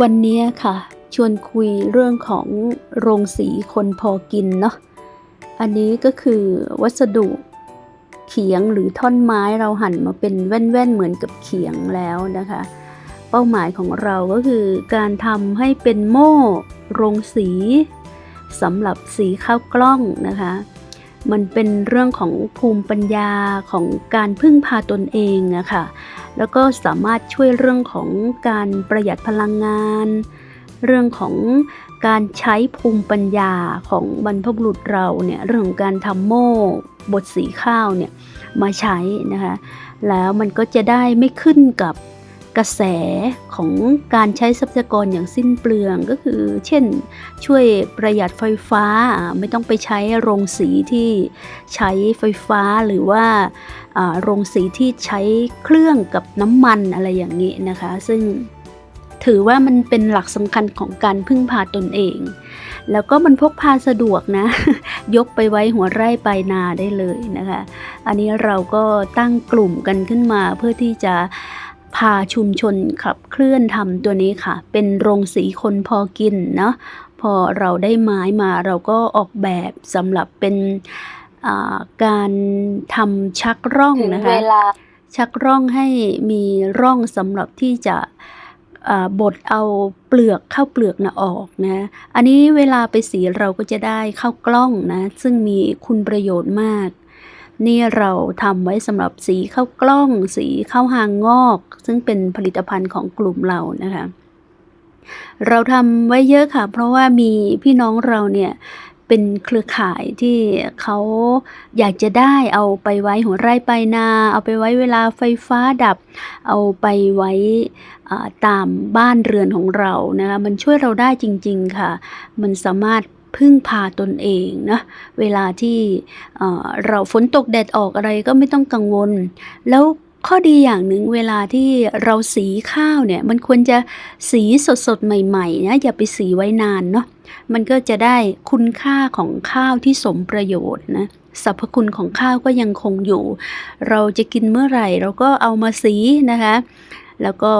วันนี้ค่ะ ชวนคุยเรื่องของโรงสีคนพอกินเนาะอันนี้ก็คือวัสดุเขียงหรือท่อนไม้เราหั่นมาเป็นแว่นๆเหมือนกับเขียงแล้วนะคะ เป้าหมายของเราก็คือการทำให้เป็นโม่โรงสีสำหรับสีข้าวกล้องนะคะ มันเป็นเรื่องของภูมิปัญญาของการพึ่งพาตนเองอะค่ะ แล้วก็สามารถช่วยเรื่องของการประหยัดพลังงาน เรื่องของการใช้ภูมิปัญญาของบรรพบุรุษเราเนี่ยเรื่องของการทำโม่บดสีข้าวเนี่ยมาใช้นะคะ แล้วมันก็จะได้ไม่ขึ้นกับ กระแสของการใช้ทรัพยากรอย่างสิ้นเปลืองก็คือ เช่น ช่วยประหยัดไฟฟ้าไม่ต้องไปใช้โรงสีที่ใช้ไฟฟ้าหรือว่าอ่าโรงสีที่ใช้เครื่องกับน้ำมันอะไรอย่างนี้นะคะ ซึ่งถือว่ามันเป็นหลักสำคัญของการพึ่งพาตนเอง แล้วก็มันพกพาสะดวกนะ ยกไปไว้หัวไร่ปลายนาได้เลยนะคะ อันนี้เราก็ตั้งกลุ่มกันขึ้นมาเพื่อที่จะ พาชุมชนขับเคลื่อนทำตัวนี้ค่ะ เป็นโรงสีคนพอกินเนาะพอเราได้ไม้มาเราก็ออกแบบสำหรับเป็นอ่าการทำชักร่องนะคะ ชักร่องให้มีร่องสำหรับที่จะอ่าบดเอาเปลือกข้าวเปลือกนะออกนะ อันนี้เวลาไปสีเราก็จะได้ข้าวกล้องนะ ซึ่งมีคุณประโยชน์มาก นี่เราทำไว้สำหรับสีข้าวกล้อง สีข้าวหางงอก ซึ่งเป็นผลิตภัณฑ์ของกลุ่มเรานะคะ เราทำไว้เยอะค่ะ เพราะว่ามีพี่น้องเราเนี่ย เป็นเครือข่ายที่เขาอยากจะได้เอาไปไว้หัวไร่ไปนา เอาไปไว้เวลาไฟฟ้าดับ เอาไปไว้ตามบ้านเรือนของเรานะคะมันช่วยเราได้จริง ๆค่ะ มันสามารถพึ่งพาตนเองนะเวลาที่เราฝนตกแดดออกอะไรก็ไม่ต้องกังวล แล้ว ข้อดีอย่างหนึ่งเวลาที่เราสีข้าวเนี่ย มันควรจะสีสดๆ ใหม่ๆนะอย่าไปสีไว้นานเนาะมันก็จะได้คุณค่าของข้าวที่สมประโยชน์นะสรรพคุณของข้าวก็ยังคงอยู่ เราจะกินเมื่อไหร่ เราก็เอามาสีนะคะ แล้วก็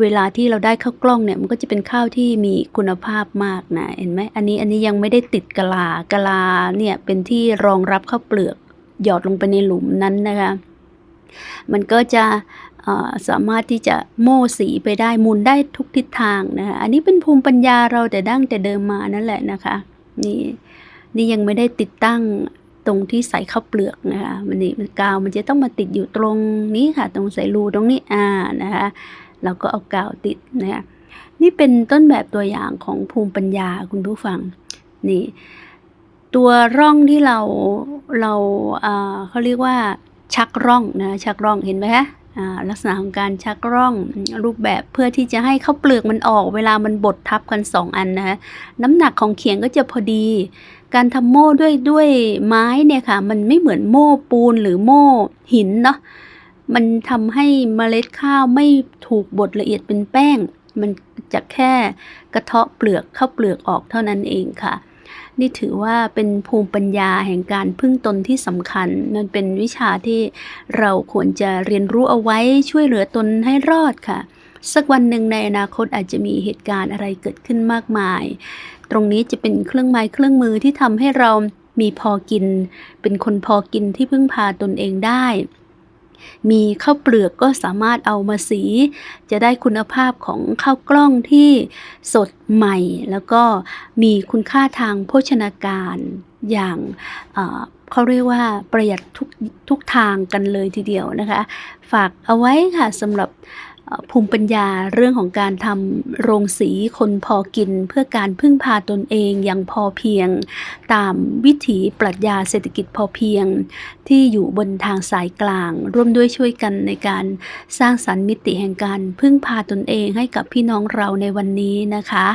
เวลาที่เราได้ข้าวกล้องเนี่ยมันก็จะเป็นข้าวที่มีคุณภาพมากนะเห็นไหมอันนี้อันนี้ยังไม่ได้ติดกะลากะลาเนี่ยเป็นที่รองรับข้าวเปลือกหยอดลงไปในหลุมนั้นนะคะ มันก็จะสามารถที่จะโม่สีไปได้มุนได้ทุกทิศทางนะคะอันนี้เป็นภูมิปัญญาเราแต่ดั้งแต่เดิมมานั่นแหละนะคะนี่นี่ยังไม่ได้ติดตั้งตรงที่ใส่ข้าวเปลือกนะคะมันนี่มันกาวมันจะต้องมาติดอยู่ตรงนี้ค่ะ ตรงใส่รูตรงนี้อ่านะคะเราก็เอากาวติดนะคะนี่เป็นต้นแบบตัวอย่างของภูมิปัญญาคุณผู้ฟังนี่ตัวร่องที่เราเราเขาเรียกว่า ชักร่องนะชักร่องเห็นไหมคะลักษณะของการชักร่องรูปแบบเพื่อที่จะให้ข้าวเปลือกมันออก เวลามันบดทับกันสองอันนะคะน้ำหนักของเขียงก็จะพอดี การทำโม่ด้วยด้วยไม้เนี่ยค่ะ มันไม่เหมือนโม่ปูนหรือโม่หินเนาะมันทำให้เมล็ดข้าวไม่ถูกบดละเอียดเป็นแป้ง มันจะแค่กระเทาะเปลือกข้าวเปลือกออกเท่านั้นเองค่ะ นี่ถือว่าเป็นภูมิปัญญาแห่งการพึ่งตนที่สำคัญ มันเป็นวิชาที่เราควรจะเรียนรู้เอาไว้ช่วยเหลือตนให้รอดค่ะ สักวันหนึ่งในอนาคตอาจจะมีเหตุการณ์อะไรเกิดขึ้นมากมาย ตรงนี้จะเป็นเครื่องไม้เครื่องมือที่ทำให้เรามีพอกิน เป็นคนพอกินที่พึ่งพาตนเองได้ มีข้าวเปลือกก็สามารถเอามาสี จะได้คุณภาพของข้าวกล้องที่สดใหม่ แล้วก็มีคุณค่าทางโภชนาการอย่างเอ่อเขาเรียกว่าประหยัดทุกทุกทางกันเลยทีเดียวนะคะ ฝากเอาไว้ค่ะสำหรับ ภูมิปัญญาเรื่องของการทำโรงสีคนพอกิน เพื่อการพึ่งพาตนเองอย่างพอเพียง ตามวิถีปรัชญาเศรษฐกิจพอเพียง ที่อยู่บนทางสายกลาง ร่วมด้วยช่วยกันในการสร้างสรรค์มิติแห่งการพึ่งพาตนเองให้กับพี่น้องเราในวันนี้นะคะ